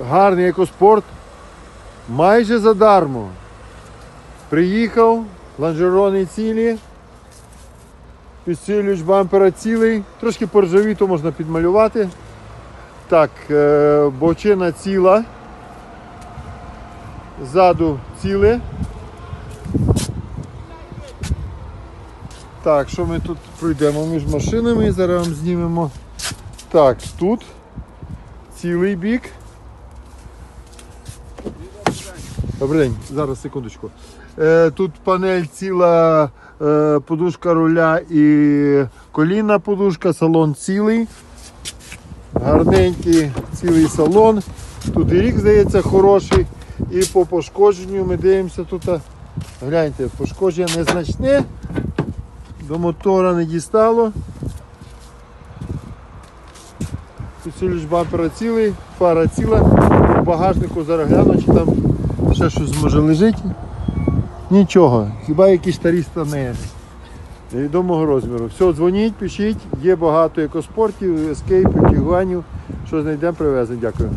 гарний екоспорт майже задармо. Приїхав, лонжерони цілі, підсилювач бампера цілий, трошки поржавіто можна підмалювати. Так, е, бочина ціла. Ззаду ціле. Так, що ми тут пройдемо між машинами, зараз знімемо. Так, тут цілий бік. Добрий зараз секундочку. Е, тут панель ціла, е, подушка руля і колінна подушка, салон цілий. Гарненький цілий салон. Тут і рік, здається, хороший. І по пошкодженню ми дивимося тут. Гляньте, пошкодження незначне. До мотора не дістало. Підсилюч бампера цілий, фара ціла. Багажнику зараз гляну, чи там ще щось може лежить. Нічого, хіба якісь старі стани невідомого розміру. Все, дзвоніть, пишіть, є багато екоспортів, ескейпів, тігуанів. Що знайдемо, привеземо. Дякую.